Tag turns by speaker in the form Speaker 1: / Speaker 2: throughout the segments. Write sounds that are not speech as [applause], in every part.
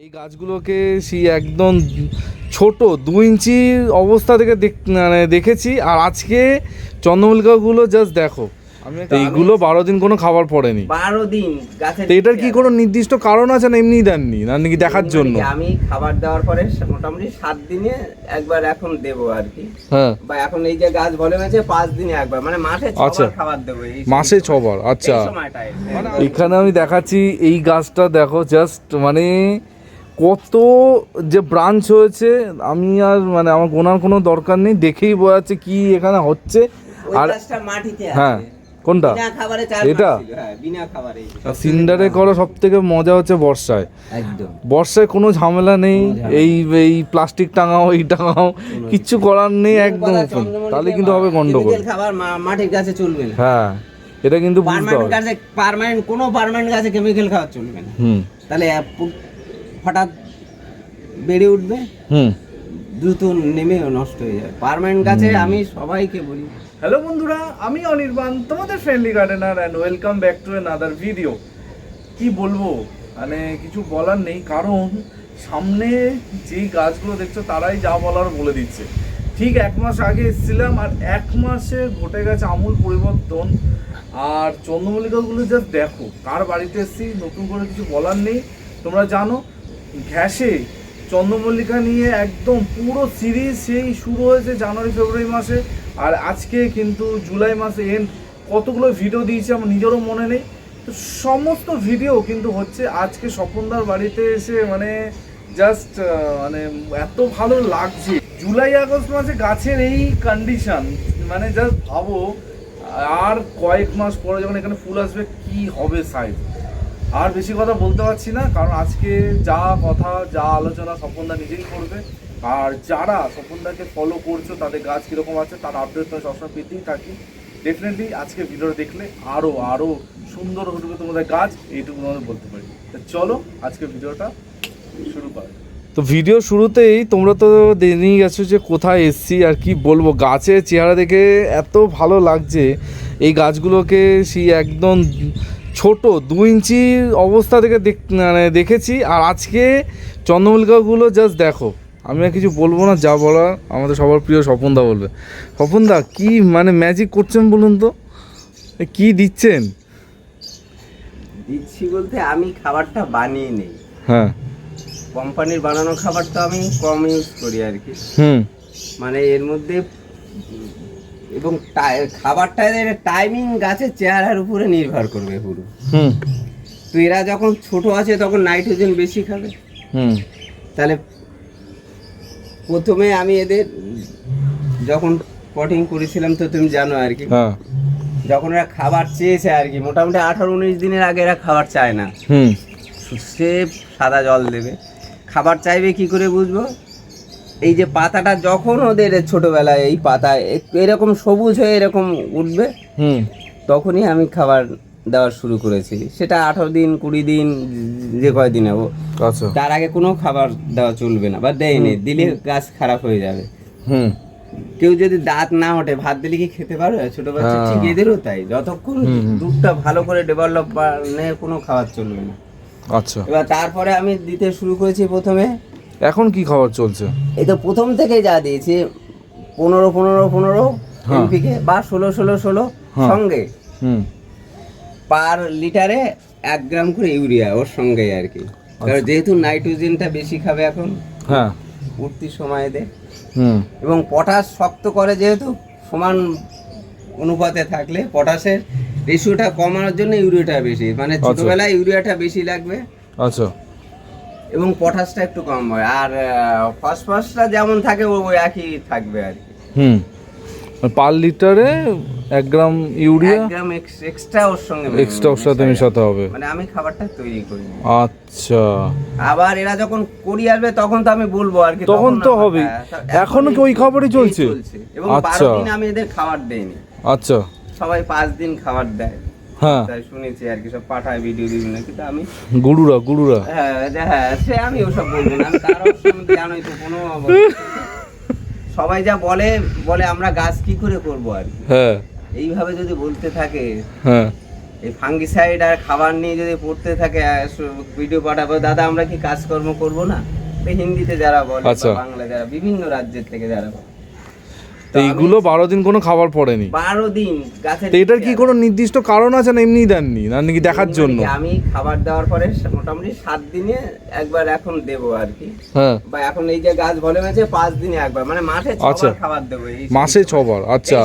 Speaker 1: এই গাছগুলোকে সেই একদম ছোট দু ইঞ্চির অবস্থা থেকে দেখ- মানে দেখেছি। আর আজকে চন্দ্রমল্লিকাগুলো জাস্ট দেখো। এইগুলো বারো দিন কোনো খাবার পড়েনি।
Speaker 2: বারো দিন
Speaker 1: তো এটার কি কোনো নির্দিষ্ট কারণ আছে না এমনি দেননি? না নাকি দেখার জন্য?
Speaker 2: আমি খাবার দেওয়ার পরে মোটামুটি সাত দিনে একবার এখন দেবো আর কি।
Speaker 1: হ্যাঁ।
Speaker 2: বা এখন এই যে গাছ বলে হয়েছে পাঁচ দিনে একবার। মানে মাসে
Speaker 1: আচ্ছা।
Speaker 2: খাবার দেবো
Speaker 1: মাসে ছবার আচ্ছা। এখানে আমি দেখাচ্ছি এই গাছটা দেখো জাস্ট মানে কত যে ব্রাঞ্চ হয়েছে আমি আর মানে আমার গোনার কোনো দরকার নেই দেখেই বোঝা যাচ্ছে কি এখানে হচ্ছে। আর হ্যাঁ কোনটা? এটা? সিন্ডারে করা সব থেকে মজা হচ্ছে বর্ষায়। বর্ষায় কোনো ঝামেলা নেই এই এই প্লাস্টিক টাঙাও এই টাঙাও কিচ্ছু করার নেই একদম। তাহলে কিন্তু হবে গন্ডগোল।
Speaker 2: খাবার মাটির গাছে চলবে
Speaker 1: হ্যাঁ এটা কিন্তু বুঝতে
Speaker 2: পার্মানেন্ট
Speaker 1: হবে।
Speaker 2: পার্মানেন্ট কোনো পার্মানেন্ট গাছে কেমিক্যাল খাওয়া চলবে না।
Speaker 1: হুম।
Speaker 2: তাহলে হঠাৎ বেড়ে উঠবে
Speaker 1: হুম।
Speaker 2: দ্রুত নেমে নষ্ট হয়ে যাবে। পার্মানেন্ট গাছে আমি সবাইকে বলি।
Speaker 1: হ্যালো বন্ধুরা আমি অনির্বাণ তোমাদের friendly gardener and welcome back to other video কি বলব? মানে কিছু বলার নেই কারণ সামনে যেই গাছগুলো দেখছ তারাই যা বলার বলে দিচ্ছে। ঠিক এক মাস আগে এসেছিলাম আর এক মাসে ঘটে গেছে আমূল পরিবর্তন। আর চন্দ্রমল্লিকাগুলো জাস্ট দেখো কার বাড়িতে এসেছি নতুন করে কিছু বলার নেই। তোমরা জানো ঘ্যাসে চন্দ্রমল্লিকা নিয়ে একদম পুরো সিরিজ সেই শুরু হয়েছে জানুয়ারি, ফেব্রুয়ারি মাসে। আর আজকে কিন্তু জুলাই মাসে এন্ড কতগুলো ভিডিও দিয়েছি আমার নিজেরও মনে নেই। তো সমস্ত ভিডিও কিন্তু হচ্ছে আজকে স্বপনদার বাড়িতে এসে মানে জাস্ট মানে এত ভালো লাগছে। জুলাই, আগস্ট মাসে গাছের এই কন্ডিশন মানে জাস্ট ভাবো, আর কয়েক মাস পরে যখন এখানে ফুল আসবে, কি হবে সাইজ আর বেশি কথা বলতে পারছি না, কারণ আজকে যা কথা, যা আলোচনা স্বপনদা নিজেই করবে। আর যারা স্বপনদাকে ফলো করছ, তাদের গাছ কীরকম আছে, তার আপডেট তো সবসময় পেতেই থাকি। ডেফিনেটলি আজকে ভিডিও দেখলে আরও আরও সুন্দর হবে তোমাদের গাছ, এইটুকু তোমাদের বলতে পারি। চলো, আজকে ভিডিওটা শুরু করা তো ভিডিও শুরুতেই তোমরা তো জেনেই গেছো যে কোথায় এসছি আর কি বলব। গাছের চেহারা দেখে এত ভালো লাগছে, এই গাছগুলোকে সেই একদম ছোট দু ইঞ্চির অবস্থা থেকে দেখ- মানে দেখেছি আর আজকে চন্দ্রমল্লিকাগুলো জাস্ট দেখো। আমি আর কিছু বলব না যা বলার আমাদের সবার প্রিয় স্বপনদা বলবে। স্বপনদা কি মানে ম্যাজিক করছেন বলুন তো? কি দিচ্ছেন?
Speaker 2: দিচ্ছি বলতে আমি খাবারটা বানিয়ে নেই।
Speaker 1: হ্যাঁ।
Speaker 2: কোম্পানির বানানো খাবারটা আমি কম ইউজ করি আর কি।
Speaker 1: হুম।
Speaker 2: মানে এর মধ্যে এবং খাবারটা টাইমিং গাছের চেহারার উপরে নির্ভর করবে পুরো।
Speaker 1: হুম।
Speaker 2: তো এরা যখন ছোট আছে তখন নাইট্রোজেন বেশি খাবে।
Speaker 1: হুম।
Speaker 2: তাহলে প্রথমে আমি এদের যখন পটিং করেছিলাম তো তুমি জানো আর কি।
Speaker 1: হ্যাঁ।
Speaker 2: যখন এরা খাবার চেয়েছে আর কি মোটামুটি আঠারো উনিশ দিনের আগে এরা খাবার চায় না।
Speaker 1: হুম।
Speaker 2: সে সাদা জল দেবে। খাবার চাইবে কি করে বুঝব? এই যে পাতাটা যখন ওদের ছোটবেলায় এই পাতা এরকম সবুজ হয়ে এরকম উঠবে
Speaker 1: হুম।
Speaker 2: তখনই আমি খাবার দেওয়া শুরু করেছি। সেটা আঠারো দিন কুড়ি দিন যে কয়দিন হব।
Speaker 1: আচ্ছা।
Speaker 2: তার আগে কোনো খাবার দেওয়া চলবে না বা দেয়নি। দিলে গাছ খারাপ হয়ে যাবে।
Speaker 1: হুম।
Speaker 2: কেউ যদি দাঁত না ওঠে ভাত দিলে কি খেতে পারবে? ছোট বাচ্চা
Speaker 1: হ্যাঁ।
Speaker 2: ঠিক এদেরও তাই। যতক্ষণ। দুধটা ভালো করে ডেভেলপ কোনো খাবার চলবে না।
Speaker 1: আচ্ছা।
Speaker 2: এবার তারপরে আমি দিতে শুরু করেছি প্রথমে
Speaker 1: এখন কি খবর চলছে?
Speaker 2: এই তো প্রথম থেকে যা দিয়েছে পনেরো পনেরো পনেরো
Speaker 1: হ্যাঁ।
Speaker 2: এমপিকে বা ষোলো ষোলো ষোলো
Speaker 1: হ্যাঁ।
Speaker 2: সঙ্গে। পার লিটারে এক গ্রাম করে ইউরিয়া ওর সঙ্গে আর কি।
Speaker 1: আচ্ছা।
Speaker 2: কারণ যেহেতু নাইট্রোজেনটা বেশি খাবে এখন
Speaker 1: হ্যাঁ।
Speaker 2: উঠতি সময় দে। এবং পটাশ শক্ত করে যেহেতু সমান অনুপাতে থাকলে পটাশের রেশিওটা কমানোর জন্য ইউরিয়াটা বেশি। মানে
Speaker 1: আচ্ছা।
Speaker 2: ছোটবেলায় ইউরিয়াটা বেশি লাগবে।
Speaker 1: আচ্ছা।
Speaker 2: এবং পটাশটা একটু কম হয়। আর ফসফরাসটা যেমন থাকে ও ওই একই থাকবে আর কি।
Speaker 1: হুম। পার লিটারে এক গ্রাম ইউরিয়া?
Speaker 2: এক গ্রাম এক্সট্রা ওর সঙ্গে
Speaker 1: এক্সট্রা ওর সাথে মেশাতে হবে।
Speaker 2: মানে আমি খাবারটা তৈরি করি।
Speaker 1: আচ্ছা।
Speaker 2: আবার এরা যখন করি আসবে তখন তো আমি বলব আর কি
Speaker 1: তখন তো
Speaker 2: হবে
Speaker 1: এখনও কি ওই খাবারই চলছে?
Speaker 2: এবং
Speaker 1: আচ্ছা।
Speaker 2: বারো দিন আমি এদের খাবার দেইনি।
Speaker 1: আচ্ছা।
Speaker 2: সবাই পাঁচ দিন খাবার দেয়।
Speaker 1: হ্যাঁ।
Speaker 2: তাই শুনেছি আর কি সব পাঠায় ভিডিও বিভিন্ন কিন্তু আমি
Speaker 1: গুরুরা গুরুরা।
Speaker 2: হ্যাঁ হ্যাঁ সে আমি ওসব বলব না আমি সম্বন্ধে জানোই তো কোনো সবাই যা বলে বলে আমরা গাছ কি করে করব আর কি?
Speaker 1: হ্যাঁ।
Speaker 2: এইভাবে যদি বলতে থাকে
Speaker 1: হ্যাঁ।
Speaker 2: এই ফাঙ্গিসাইড আর খাবার নিয়ে যদি পড়তে থাকে ভিডিও পাঠাবো দাদা আমরা কি কাজকর্ম করব না? হিন্দিতে যারা বলে
Speaker 1: আচ্ছা।
Speaker 2: বাংলা যারা বিভিন্ন রাজ্যের থেকে যারা বলে।
Speaker 1: তো এইগুলো বারো দিন কোনো খাবার পড়েনি।
Speaker 2: বারো দিন গাছে
Speaker 1: তো এটার কি কোনো নির্দিষ্ট কারণ আছে না এমনি দেননি? না নাকি দেখার জন্য?
Speaker 2: আমি খাবার দেওয়ার পরে মোটামুটি সাত দিনে একবার এখন দেবো আর কি।
Speaker 1: হ্যাঁ।
Speaker 2: বা এখন এই যে গাছ ভলিউম আছে পাঁচ দিনে একবার। মানে
Speaker 1: আচ্ছা।
Speaker 2: ছবার খাবার দেবো এই
Speaker 1: মাসে ছবার আচ্ছা।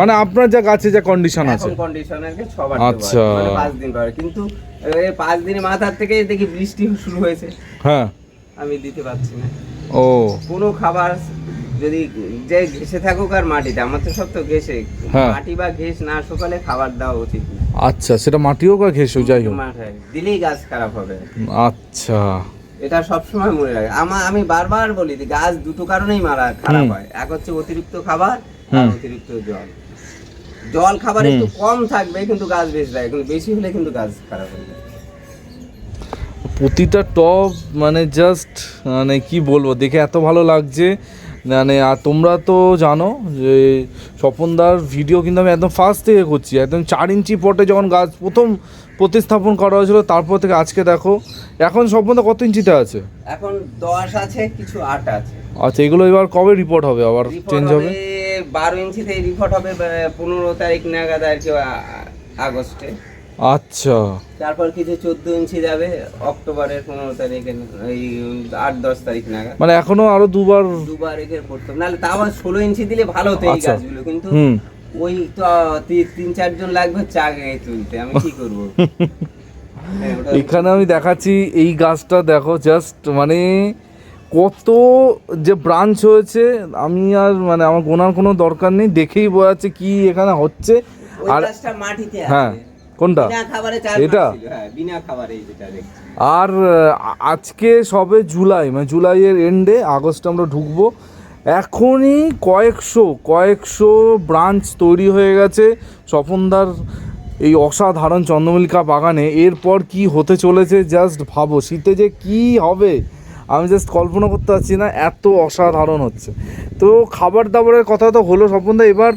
Speaker 1: মানে আপনার যা গাছে যা কন্ডিশন আছে।
Speaker 2: এখন কন্ডিশনারকে ছবার
Speaker 1: আচ্ছা।
Speaker 2: মানে পাঁচ দিন পরে। কিন্তু এই পাঁচ দিনে মাথার থেকে দেখি বৃষ্টি শুরু হয়েছে।
Speaker 1: হ্যাঁ।
Speaker 2: আমি দিতে পারছি না।
Speaker 1: ও।
Speaker 2: কোনো খাবার যদি যে ঘেসে থাকুক আর মাটিতে আমার তো সব তো ঘেসে
Speaker 1: হ্যাঁ।
Speaker 2: মাটি বা ঘেস না শুকালে খাবার দেওয়া উচিত না।
Speaker 1: আচ্ছা সেটা মাটি হোক আর ঘেসো যাই হোক।
Speaker 2: মাঠে দিলেই গাছ খারাপ হবে।
Speaker 1: আচ্ছা।
Speaker 2: এটা সবসময় মনে রাখে আমার আমি বারবার বলি যে গাছ দুটো কারণেই মারা খারাপ
Speaker 1: হুম।
Speaker 2: হয়। এক হচ্ছে অতিরিক্ত খাবার আর
Speaker 1: হুম।
Speaker 2: অতিরিক্ত জল। জল খাবার একটু কম থাকবে কিন্তু গাছ বেশ দেয়। কিন্তু বেশি হলে কিন্তু গাছ খারাপ হয়ে যায়
Speaker 1: প্রতিটা টপ মানে জাস্ট মানে কি বলব? দেখে এত ভালো লাগছে মানে আর তোমরা তো জানো যে স্বপনদার ভিডিও কিন্তু আমি একদম ফার্স্ট থেকে করছি। একদম চার ইঞ্চি পটে যখন গাছ প্রথম প্রতিস্থাপন করা হয়েছিল তারপর থেকে আজকে দেখো এখন স্বপনদা কত ইঞ্চিতে আছে?
Speaker 2: এখন দশ আছে কিছু আট আছে।
Speaker 1: আচ্ছা এগুলো এবার কবে রিপোর্ট হবে? আবার চেঞ্জ হবে?
Speaker 2: বারো ইঞ্চিতে রিপোর্ট হবে পনেরো তারিখ নাগাদ আর কি আগস্টে।
Speaker 1: আচ্ছা।
Speaker 2: তারপর কিছু চোদ্দ ইঞ্চি যাবে অক্টোবরের পনেরো তারিখে এই আট দশ তারিখ নাগাদ।
Speaker 1: মানে এখনও আরও দুবার
Speaker 2: দুবার রেখে পড়তো নাহলে তাও আবার ষোলো ইঞ্চি দিলে ভালো হতো এই
Speaker 1: আচ্ছা।
Speaker 2: গাছগুলো কিন্তু ওই তো তি- তিন চারজন লাগবে চা গায়ে তুলতে আমি কি করব? [laughs] হ্যাঁ,
Speaker 1: এখানে আমি দেখাচ্ছি এই গাছটা দেখো জাস্ট মানে কত যে ব্রাঞ্চ হয়েছে আমি আর মানে আমার গোনার কোনো দরকার নেই দেখেই বোঝা যাচ্ছে কি এখানে হচ্ছে। আর
Speaker 2: মাটিতে
Speaker 1: হ্যাঁ। কোনটা? এটা?
Speaker 2: হ্যাঁ
Speaker 1: আর আজকে সবে জুলাই মানে জুলাইয়ের এন্ডে আগস্টে আমরা ঢুকবো। এখনই কয়েকশো কয়েকশো ব্রাঞ্চ তৈরি হয়ে গেছে স্বপনদার এই অসাধারণ চন্দ্রমল্লিকা বাগানে। এরপর কি হতে চলেছে জাস্ট ভাবো শীতে যে কি হবে আমি জাস্ট কল্পনা করতে পারছি না এত অসাধারণ হচ্ছে। তো খাবার দাবারের কথা তো হলো স্বপনদা এবার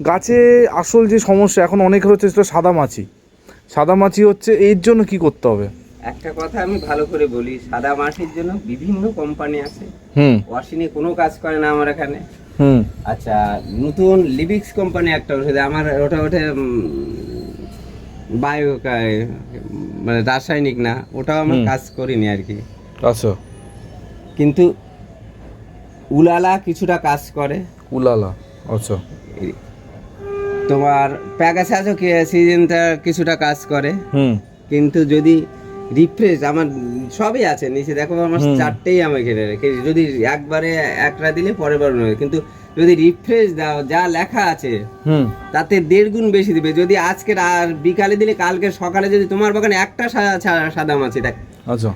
Speaker 1: গাছে আসল যে সমস্যা এখন অনেকের হচ্ছে সেটা সাদা মাছি। সাদা মাছি হচ্ছে এর জন্য কি করতে হবে?
Speaker 2: একটা কথা আমি ভালো করে বলি সাদা মাছির জন্য বিভিন্ন কোম্পানি আছে।
Speaker 1: হুম।
Speaker 2: ওয়াশিনে কোনো কাজ করে না আমার এখানে।
Speaker 1: হুম।
Speaker 2: আচ্ছা নতুন লিবিক্স কোম্পানি একটা ওষুধ আমার ওটা ওঠে বায়ো মানে রাসায়নিক না ওটাও আমরা
Speaker 1: হুম।
Speaker 2: কাজ করিনি আর কি।
Speaker 1: আচ্ছা।
Speaker 2: কিন্তু উলালা কিছুটা কাজ করে।
Speaker 1: উলালা আচ্ছা।
Speaker 2: তোমার প্যাগাসাজও সিজনটা কিছুটা কাজ করে। কিন্তু যদি রিফ্রেশ আমার সবই আছে নিচে। দেখো আমার চারটেই আমি ঘিরে রেখেছি যদি একবারে একটা দিলে পরের বার নয় কিন্তু যদি রিফ্রেশ দাও যা লেখা আছে
Speaker 1: হুম।
Speaker 2: তাতে দেড় গুণ বেশি দিবে। যদি আজকে আর বিকালে দিলে কালকে সকালে যদি তোমার বাগানে একটা সাদা মাছি দেখ।
Speaker 1: আচ্ছা।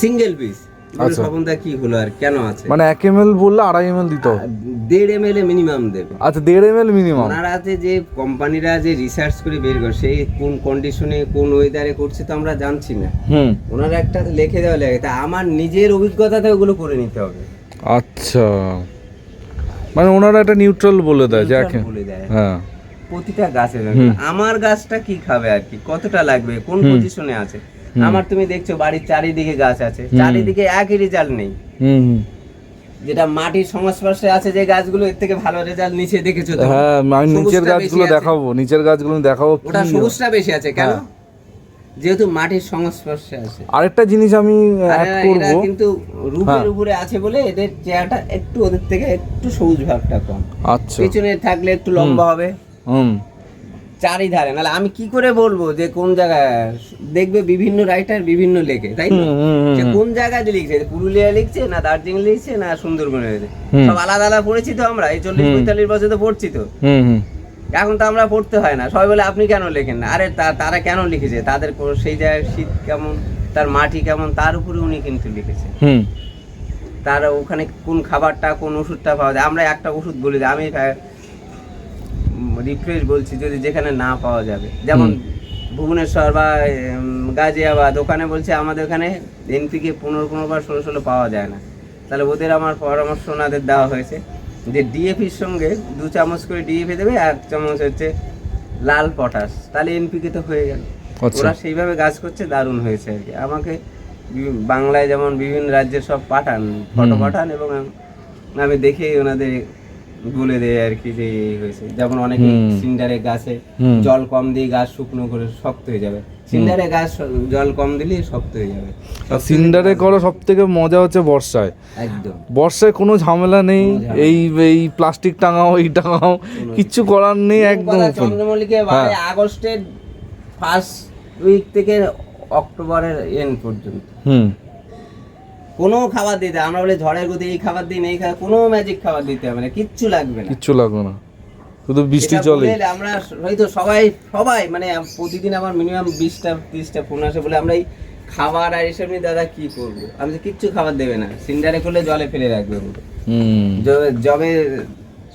Speaker 2: সিঙ্গেল পিস কি হলো আর কেন আছে?
Speaker 1: মানে এক এম এল বললে আড়াই এম এল দিতে
Speaker 2: দেড় এম এল মিনিমাম দেবে।
Speaker 1: আচ্ছা দেড় এম এল মিনিমাম
Speaker 2: ওনারা যে যে কোম্পানিরা যে রিসার্চ করে বের করে সেই কোন কন্ডিশনে কোন ওয়েদারে করছে তো আমরা জানছি না।
Speaker 1: হুম।
Speaker 3: ওনারা একটা লিখে দেওয়া লাগে তা আমার নিজের অভিজ্ঞতাতে ওগুলো করে নিতে হবে।
Speaker 1: আচ্ছা। মানে ওনারা একটা নিউট্রাল বলে দেয় যে
Speaker 2: Neutral
Speaker 1: এক
Speaker 2: বলে দেয়।
Speaker 1: হ্যাঁ।
Speaker 2: প্রতিটা গাছের আমার গাছটা কি খাবে আর কি? কতটা লাগবে? কোন। পজিশনে আছে। আমার তুমি দেখছ বাড়ির চারিদিকে গাছ আছে। চারিদিকে একই রেজাল্ট নেই। যেটা মাটির সংস্পর্শে আছে যে গাছগুলো এর থেকে ভালো রেজাল্ট নিচে দেখেছ
Speaker 1: হ্যাঁ আমি নিচের গাছগুলো। দেখাবো নিচের গাছগুলো দেখাবো
Speaker 2: ওটা সবুজটা বেশি আছে কেন?
Speaker 1: হ্যাঁ।
Speaker 2: যেহেতু মাটির সংস্পর্শে আছে।
Speaker 1: আরেকটা জিনিস আমি অ্যাড করব।
Speaker 2: কিন্তু রূপের
Speaker 1: হ্যাঁ।
Speaker 2: উপরে আছে বলে এদের চেহারাটা একটু ওদের থেকে একটু সবুজ ভাবটা কম।
Speaker 1: আচ্ছা।
Speaker 2: পেছনে থাকলে একটু লম্বা হবে।
Speaker 1: হুম।
Speaker 2: চারিধারে। নাহলে আমি কি করে বলব যে কোন জায়গায়? দেখবে বিভিন্ন রাইটার বিভিন্ন লেখে তাই
Speaker 1: হুম,
Speaker 2: সে কোন জায়গায় দিয়ে লিখছে? পুরুলিয়া লিখছে না দার্জিলিং লিখছে না সুন্দরবনে সব আলাদা আলাদা পড়েছি তো আমরা এই চল্লিশ পঁয়তাল্লিশ বছর তো পড়ছি তো। এখন তো আমরা পড়তে হয় না। সবাই বলে আপনি কেন লেখেন না? আরে তা- তারা কেন লিখেছে? তাদের সেই জায়গায় শীত কেমন তার মাটি কেমন তার উপরে উনি কিন্তু লিখেছে।
Speaker 1: হুম।
Speaker 2: তার ওখানে কোন খাবারটা কোন ওষুধটা পাওয়া যায়? আমরা একটা ওষুধ বলি আমি রিফ্রেশ বলছি যদি যেখানে না পাওয়া যাবে। যেমন ভুবনেশ্বর বা গাজিয়াবাদ ওখানে বলছে আমাদের ওখানে এনপিকে পনেরো পনেরো বার ষোলো ষোলো পাওয়া যায় না। তাহলে ওদের আমার পরামর্শ ওনাদের দেওয়া হয়েছে যে ডিএপির সঙ্গে দু চামচ করে ডিএপি দেবে এক চামচ হচ্ছে লাল পটাশ। তাহলে এনপিকে তো হয়ে গেল।
Speaker 1: আচ্ছা।
Speaker 2: ওরা সেইভাবে গাছ করছে দারুণ হয়েছে আর কি। আমাকে বাংলায় যেমন বিভিন্ন রাজ্যের সব পাঠান ফটো পাঠান এবং আমি দেখেই ওনাদের বলে দেয় আর কি যে এই হয়েছে। যেমন অনেকে। সিন্ডারে গাছে জল কম দিয়ে গাছ শুকনো করে শক্ত হয়ে যাবে। সিন্ডারে গাছ জল কম দিলে শক্ত হয়ে যাবে।
Speaker 1: সিন্ডারে করো সব থেকে মজা হচ্ছে বর্ষায়।
Speaker 2: একদম।
Speaker 1: বর্ষায় কোনো ঝামেলা নেই। এই এই প্লাস্টিক টাঙাও এই টাঙাও কিচ্ছু করার নেই একদম
Speaker 2: চন্দ্রমল্লিকে
Speaker 1: হ্যাঁ।
Speaker 2: আগস্টের ফার্স্ট উইক থেকে অক্টোবরের এন্ড পর্যন্ত।
Speaker 1: হুম।
Speaker 2: কোনো খাবার দিতে আমরা বলে ঝড়ের গতি এই খাবার দিন এই খাবার কোনো ম্যাজিক খাবার দিতে হবে না কিচ্ছু লাগবে না।
Speaker 1: কিচ্ছু লাগবে না। শুধু বৃষ্টি চলে
Speaker 2: আমরা হয়তো সবাই সবাই মানে প্রতিদিন আমার মিনিমাম বিশটা তিরিশটা ফোন আসে বলে আমরা এই খাবার আর এসব নিয়ে দাদা কি করব? আমি তো কিচ্ছু খাবার দেবে না। সিন্ডারে করলে জলে ফেলে রাখবে যবে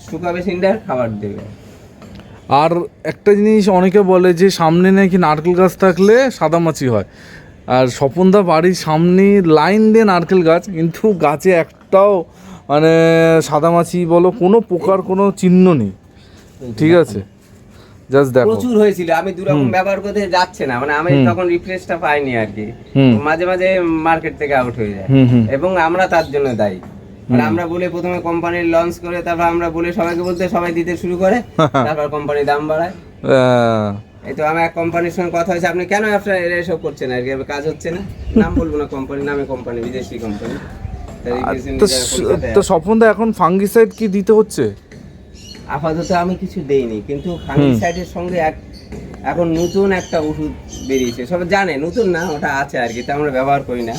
Speaker 2: শুকাবে সিন্ডার খাবার দেবে।
Speaker 1: আর একটা জিনিস অনেকে বলে যে সামনে নাকি নারকেল গাছ থাকলে সাদামাছি হয়। আর স্বপনদা বাড়ির সামনে লাইন দিয়ে নারকেল গাছ কিন্তু গাছে একটাও মানে সাদামাছি বলো কোনো পোকার কোনো চিহ্ন নেই। ঠিক আছে? জাস্ট দেখো।
Speaker 2: প্রচুর হয়েছিল। আমি দুরকম ব্যবহার করতে যাচ্ছে না। মানে আমি। তখন রিফ্রেশটা পাইনি আর কি। মাঝে মাঝে মার্কেট থেকে আউট হয়ে যায়। এবং আমরা তার জন্য দায়ী। মানে আমরা বলে প্রথমে কোম্পানির লঞ্চ করে তারপর আমরা বলে সবাইকে বলতে সবাই দিতে শুরু করে তারপর কোম্পানি দাম বাড়ায়।
Speaker 1: আহ,
Speaker 2: এই তো আমার এক কোম্পানির সঙ্গে কথা হয়েছে। আপনি কেন আপনার এরা এসব করছেন? আর কি কাজ হচ্ছে না? নাম বলব না কোম্পানি নামে কোম্পানি বিদেশি কোম্পানি
Speaker 1: তো স- তো এখন ফাঙ্গিসাইড কি দিতে হচ্ছে?
Speaker 2: আপাতত আমি কিছু দেইনি কিন্তু ফাঙ্গিসাইডের সঙ্গে এক এখন নতুন একটা ওষুধ বেরিয়েছে। সব জানে নতুন না ওটা আছে আর কি তা আমরা ব্যবহার করি না।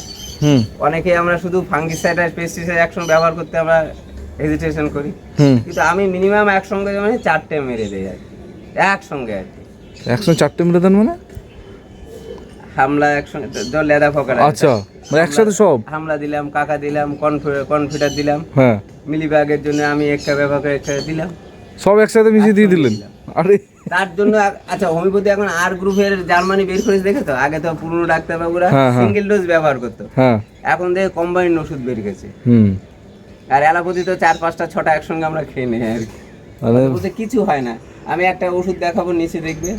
Speaker 2: অনেকে আমরা শুধু ফাঙ্গিসাইড আর পেস্টিসাইড একসঙ্গে ব্যবহার করতে আমরা হেজিটেশন করি। কিন্তু আমি মিনিমাম একসঙ্গে মানে চারটে মেরে দেই আর কি। একসঙ্গে আর কি।
Speaker 1: একসঙ্গে চারটে দেন মানে?
Speaker 2: হামলা একসঙ্গে লেদা ফকার।
Speaker 1: আচ্ছা মানে একসাথে সব?
Speaker 2: হামলা দিলাম কাকা দিলাম কনফিডার দিলাম।
Speaker 1: হ্যাঁ।
Speaker 2: মিলি ব্যাগের জন্য আমি একটা ব্যবহার করে একটা দিলাম।
Speaker 1: সব একসাথে মিশিয়ে দিয়ে দিলেন? আরে।
Speaker 2: তার জন্য আচ্ছা হোমিওপ্যাথি এখন আর গ্রুপের জার্মানি বের করেছে দেখে তো? আগে তো পুরনো ডাক্তারবাবুরা
Speaker 1: হ্যাঁ, হ্যাঁ।
Speaker 2: সিঙ্গেল ডোজ ব্যবহার করতো।
Speaker 1: হ্যাঁ।
Speaker 2: এখন দেখে কম্বাইন্ড ওষুধ বের গেছে
Speaker 1: হুম।
Speaker 2: আর অ্যালোপ্যাথি তো চার পাঁচটা ছটা একসঙ্গে আমরা খেয়ে নিই আর কি। কিছু হয় না। আমি একটা ওষুধ দেখাবো নিচে দেখবে।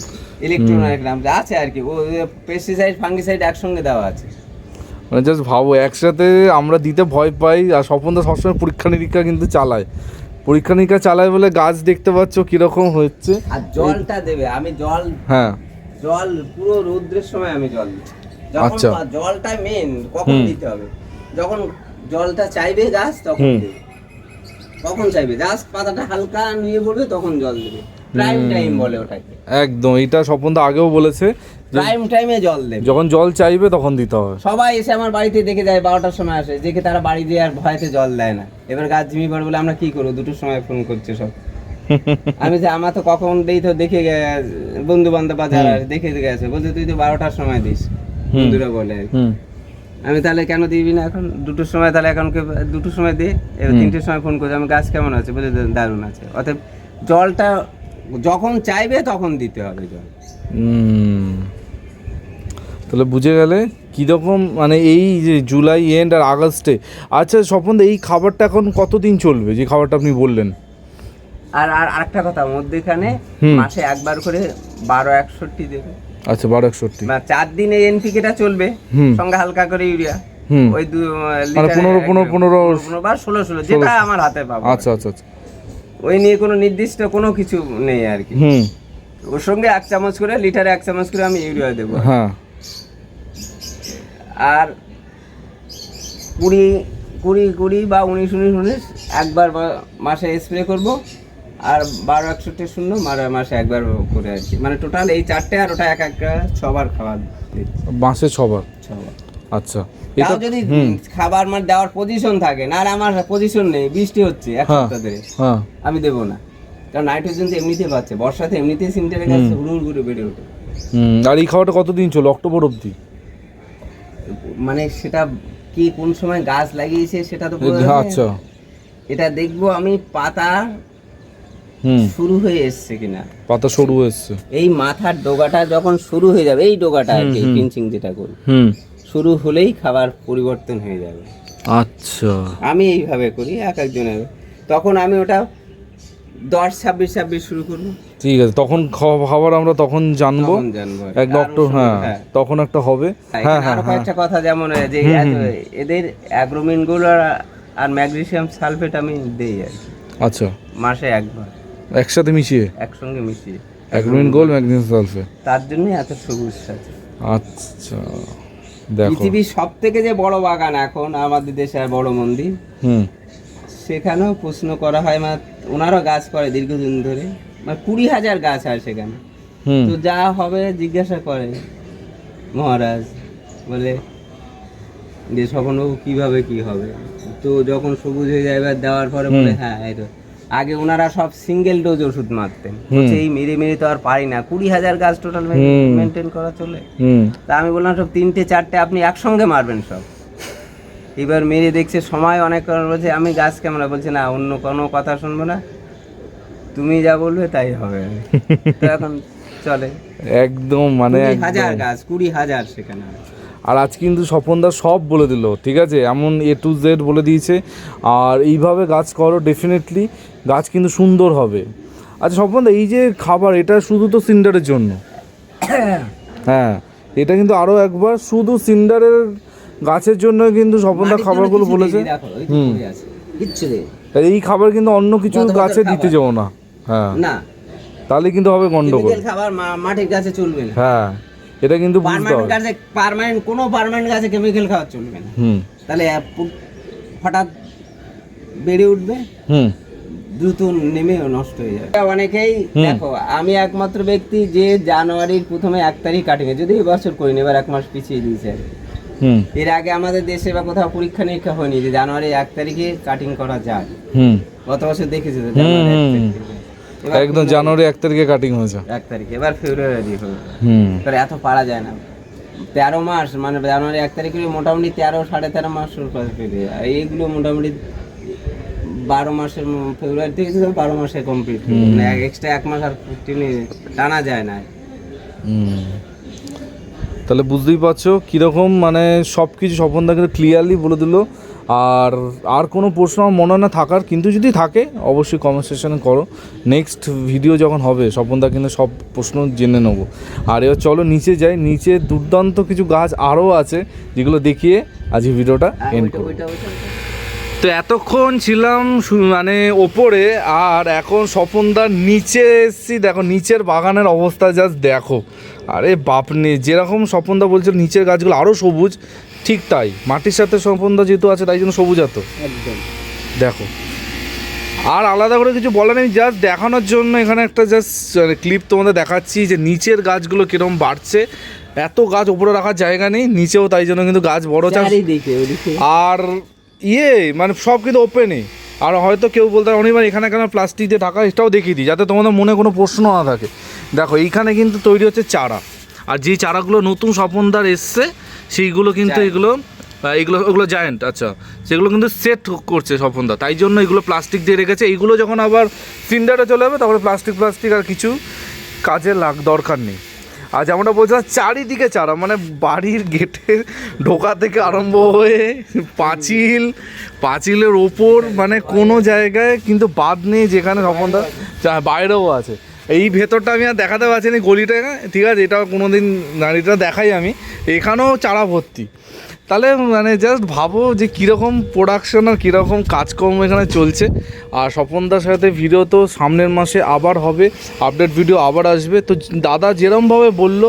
Speaker 2: ইলেকট্রোনাইগ্রাম আছে আর কি। ও পেস্টিসাইড ফাঙ্গিসাইড একসঙ্গে দেওয়া আছে।
Speaker 1: মানে জাস্ট ভাবো একসাথে আমরা দিতে ভয় পাই আর স্বপনদা সবসময় পরীক্ষা নিরীক্ষা কিন্তু চালায়। পরীক্ষা নিরীক্ষা চালায় বলে গাছ দেখতে পাচ্ছ কীরকম হচ্ছে।
Speaker 2: আর জলটা দেবে আমি জল
Speaker 1: হ্যাঁ।
Speaker 2: জল পুরো রৌদ্রের সময় আমি জল
Speaker 1: আচ্ছা।
Speaker 2: জলটা মেন কখন দিতে হবে? যখন জলটা চাইবে গাছ তখন দেবে। কখন চাইবে? জাস্ট পাতাটা হালকা নিয়ে পড়বে তখন জল দেবে। প্রাইম টাইম বলে ওটাকে।
Speaker 1: একদম এটা স্বপনদা আগেও বলেছে
Speaker 2: প্রাইম টাইমে জল দেবে।
Speaker 1: যখন জল চাইবে তখন দিতে হবে।
Speaker 2: সবাই এসে আমার বাড়িতে দেখে যায় বারোটার সময় আসে। দেখে তারা বাড়ি দিয়ে আর ভয়তে জল দেয় না। এবার গাছ ঝিমি পড়ে বলে আমরা কি করব? দুটোর সময় ফোন করছে সব। [laughs] আমি যে আমার তো কখন দেই তো দেখে বন্ধু বান্ধব বা যারা দেখে গেছে। বলছে তুই তো বারোটার সময় দিস। বন্ধুরা বলে। আমি তাহলে কেন দিবি না এখন? দুটোর সময় তাহলে এখন দুটোর সময় দে। এবার তিনটের সময় ফোন করছে। আমি গাছ কেমন আছে? বলে "দা- দারুণ আছে। অতএব জলটা যখন চাইবে তখন দিতে হবে জল।
Speaker 1: তাহলে বুঝে গেলে কীরকম মানে এই যে জুলাই এন্ড আর আগস্টে। আচ্ছা স্বপন এই খাবারটা এখন কতদিন চলবে? যে খাবারটা আপনি বললেন।
Speaker 2: আর আর আরেকটা কথা মধ্যেখানে। মাসে একবার করে বারো একষট্টি দেবে।
Speaker 1: আচ্ছা বারো একষট্টি।
Speaker 2: বা চার দিন এনপিকেটা চলবে। সঙ্গে হালকা করে ইউরিয়া।
Speaker 1: হুম।
Speaker 2: ওই দু
Speaker 1: মানে পনেরো পনেরো পনেরো
Speaker 2: পনেরো বা ষোলো ষোলো যেটা আমার হাতে পাবো।
Speaker 1: আচ্ছা আচ্ছা আচ্ছা।
Speaker 2: ওই নিয়ে কোনো নির্দিষ্ট কোনো কিছু নেই আর কি।
Speaker 1: হুম।
Speaker 2: ওর সঙ্গে এক চামচ করে লিটারে এক চামচ করে আমি ইউরিয়া দেবো।
Speaker 1: হ্যাঁ।
Speaker 2: আর কুড়ি কুড়ি কুড়ি বা উনিশ উনিশ উনিশ একবার মাসে স্প্রে করব। আর বারো একষট্টি শূন্য মারে মাসে একবার করে আর কি। মানে টোটাল এই চারটে আর ওটা এক একটা ছবার খাবার
Speaker 1: বাঁশে ছবার?
Speaker 2: ছবার।
Speaker 1: আচ্ছা।
Speaker 2: তাও যদি খাবার মানে দেওয়ার পজিশন থাকে না আর আমার পজিশন নেই বৃষ্টি হচ্ছে এক
Speaker 1: হ্যাঁ।
Speaker 2: সপ্তাহ ধরে
Speaker 1: হ্যাঁ।
Speaker 2: আমি দেবো না। কারণ নাইট্রোজেন তো এমনিতে পাচ্ছে বর্ষাতে এমনিতেই সিমটের গাছ হুড় হুড় করে বেড়ে ওঠে।
Speaker 1: আর এই খাবারটা কতদিন চলো অক্টোবর অবধি?
Speaker 2: মানে সেটা কি কোন সময় গাছ লাগিয়েছে সেটা তো যায়
Speaker 1: আচ্ছা।
Speaker 2: এটা দেখব আমি পাতা
Speaker 1: হুম।
Speaker 2: শুরু হয়ে এসছে কিনা।
Speaker 1: পাতা সরু এসছে
Speaker 2: এই মাথার ডোগাটা যখন শুরু হয়ে যাবে এই ডোগাটা আর কি। পিঞ্চিং যেটা করি।
Speaker 1: হুম।
Speaker 2: শুরু হলেই খাবার পরিবর্তন হয়ে যাবে।
Speaker 1: আচ্ছা।
Speaker 2: আমি এইভাবে করি এক একজনের। তখন আমি ওটা দশ ছাব্বিশ ছাব্বিশ শুরু করব।
Speaker 1: ঠিক আছে তখন খবর আমরা তখন জানব। এক
Speaker 2: শুরু-
Speaker 1: হ্যাঁ
Speaker 2: হ্যাঁ।
Speaker 1: তখন একটা হবে। হ্যাঁ হ্যাঁ হ্যাঁ।
Speaker 2: কয়েকটা কথা যেমন যে। এদের অ্যাগ্রোমিনগুলো আর ম্যাগনেসিয়াম সালফেট আমি দেই আর।
Speaker 1: আচ্ছা।
Speaker 2: মাসে একবার।
Speaker 1: একসাথে মিশিয়ে?
Speaker 2: একসঙ্গে মিশিয়ে।
Speaker 1: Agromin gold magnesium sulphate.
Speaker 2: তার জন্যই এত সবুজ আছে
Speaker 1: আচ্ছা।
Speaker 2: পৃথিবীর সব থেকে যে বড় বাগান এখন আমাদের দেশে আর বড় মন্দির সেখানেও প্রশ্ন করা হয় মানে ওনারও গাছ করে দীর্ঘদিন ধরে মানে কুড়ি হাজার গাছ হয় সেখানে। তো যা হবে জিজ্ঞাসা করে মহারাজ বলে যে স্বপনবাবু কীভাবে কি হবে? তো যখন সবুজ হয়ে যায় এবার দেওয়ার পরে বলে। হ্যাঁ এটা আগে ওনারা সব সিঙ্গেল ডোজ ওষুধ মারতেন। বলছে এই মেরে মেরে তো আর পারি না। কুড়ি হাজার গাছ টোটাল মেনটেন করা চলে। তা আমি বললাম সব তিনটে চারটে আপনি একসঙ্গে মারবেন সব। এবার মেরে দেখছে সময় অনেক বলছে আমি গাছ ক্যামেরা বলছে না অন্য কোনো কথা শুনব না। তুমি যা বলবে তাই হবে। [laughs] তো এখন চলে।
Speaker 1: একদম মানে
Speaker 2: হাজার গাছ কুড়ি হাজার সেখানে
Speaker 1: আর আজ কিন্তু স্বপনদা সব বলে দিল ঠিক আছে? এমন এ টু জেড বলে দিয়েছে। আর এইভাবে গাছ করো ডেফিনেটলি গাছ কিন্তু সুন্দর হবে। আচ্ছা স্বপনদা এই যে খাবার এটা শুধু তো সিন্ডারের জন্য? হ্যাঁ এটা কিন্তু আরও একবার শুধু সিন্ডারের গাছের জন্য কিন্তু স্বপনদা খাবারগুলো বলেছে। হুম। এই খাবার কিন্তু অন্য কিছু গাছে দিতে। যাব না। হ্যাঁ।
Speaker 2: না।
Speaker 1: তাহলে কিন্তু হবে গন্ডগোল।
Speaker 2: খাবার মাটির গাছে চলবে না।
Speaker 1: হ্যাঁ এটা কিন্তু বুঝতে হবে।
Speaker 2: গাছে পার্মানেন্ট কোনো পার্মানেন্ট গাছে কেমিক্যাল খাওয়া চলবে না।
Speaker 1: হুম।
Speaker 2: তাহলে হঠাৎ বেড়ে উঠবে।
Speaker 1: হুম।
Speaker 2: দ্রুত নেমে নষ্ট হয়ে অনেকেই দেখো আমি একমাত্র ব্যক্তি যে জানুয়ারির প্রথমে এক তারিখ কাটিং যদি এবছর করিনি এবার এক মাস পিছিয়ে দিয়েছে। এর আগে আমাদের দেশে বা কোথাও পরীক্ষা নিরীক্ষা হয়নি যে জানুয়ারি এক তারিখে কাটিং করা যায়। গত বছর দেখেছি তো
Speaker 1: একদম জানুয়ারি এক তারিখে কাটিং হয়েছে।
Speaker 2: এক তারিখে এবার ফেব্রুয়ারি হবে এত পারা যায় না। তেরো মাস মানে জানুয়ারি এক তারিখে মোটামুটি তেরো সাড়ে তেরো মাস শুরু করে এইগুলো মোটামুটি বারো মাসের ফেব্রুয়ারি থেকে বারো মাসে কমপ্লিট মানে এক্সট্রা এক মাস আর টেনে টানা যায় না।
Speaker 1: তাহলে বুঝতেই পারছ কীরকম মানে সব কিছু স্বপনদা কিন্তু ক্লিয়ারলি বলে দিল। আর আর কোনো প্রশ্ন আমার মনে হয় না থাকার কিন্তু যদি থাকে অবশ্যই কমেন্ট সেকশনে করো। নেক্সট ভিডিও যখন হবে স্বপনদা কিন্তু সব প্রশ্ন জেনে নেব। আর এবার চলো নিচে যাই। নিচে দুর্দান্ত কিছু গাছ আরও আছে যেগুলো দেখিয়ে আজকে ভিডিওটা এন্ড করব। তো এতক্ষণ ছিলাম মানে ওপরে আর এখন স্বপনদার নিচে এসছি। দেখো নিচের বাগানের অবস্থা জাস্ট দেখো। আরে বাপ নে যেরকম স্বপনদা বলছিল নিচের গাছগুলো আরও সবুজ। ঠিক তাই মাটির সাথে স্বপনদা যেহেতু আছে তাই জন্য সবুজ এত
Speaker 2: একদম।
Speaker 1: দেখো। আর আলাদা করে কিছু বলার নেই জাস্ট দেখানোর জন্য এখানে একটা জাস্ট ক্লিপ তোমাদের দেখাচ্ছি যে নিচের গাছগুলো কীরকম বাড়ছে। এত গাছ ওপরে রাখার জায়গা নেই নিচেও তাই জন্য কিন্তু গাছ বড় চাষ। আর ইয়ে মানে সব কিন্তু ওপেনই আর হয়তো কেউ বলতে পারে অনিবার এখানে কেন প্লাস্টিক দিয়ে ঢাকা এটাও দেখিয়ে দিই যাতে তোমাদের মনে কোনো প্রশ্ন না থাকে। দেখো এইখানে কিন্তু তৈরি হচ্ছে চারা। আর যেই চারাগুলো নতুন স্বপনদার এসছে সেইগুলো কিন্তু এগুলো এগুলো ওগুলো জায়েন্ট আচ্ছা। সেগুলো কিন্তু সেট করছে স্বপনদা। তাই জন্য এগুলো প্লাস্টিক দিয়ে রেখেছে। এইগুলো যখন আবার সিন্ডারে চলে যাবে তখন প্লাস্টিক প্লাস্টিক আর কিছু কাজে লাগ দরকার নেই। আর যেমনটা বলছিলাম চারিদিকে চারা মানে বাড়ির গেটের ঢোকা থেকে আরম্ভ হয়ে পাঁচিল, পাঁচিলের ওপর মানে কোনো জায়গায় কিন্তু বাদ নেই যেখানে চা- বাইরেও আছে। এই ভেতরটা আমি আর দেখাতে পারছি না গলিটা, ঠিক আছে? এটা কোনো দিন নারীটা দেখাই আমি। এখানেও চারা ভর্তি। তাহলে মানে জাস্ট ভাবো যে কীরকম প্রোডাকশন আর কীরকম কাজকর্ম এখানে চলছে। আর স্বপনদার সাথে ভিডিও তো সামনের মাসে আবার হবে আপডেট ভিডিও আবার আসবে। তো দাদা যেরমভাবে বলল,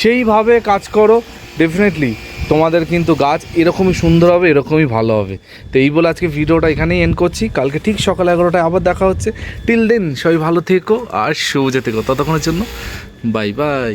Speaker 1: সেইভাবে কাজ করো। ডেফিনেটলি তোমাদের কিন্তু গাছ এরকমই সুন্দর হবে, এরকমই ভালো হবে। তো এই বলে আজকে ভিডিওটা এখানেই এন্ড করছি। কালকে ঠিক সকাল এগারোটায় আবার দেখা হচ্ছে। টিল দেন সবাই ভালো থেকো আর সবুজে থেকো ততক্ষণের জন্য বাই বাই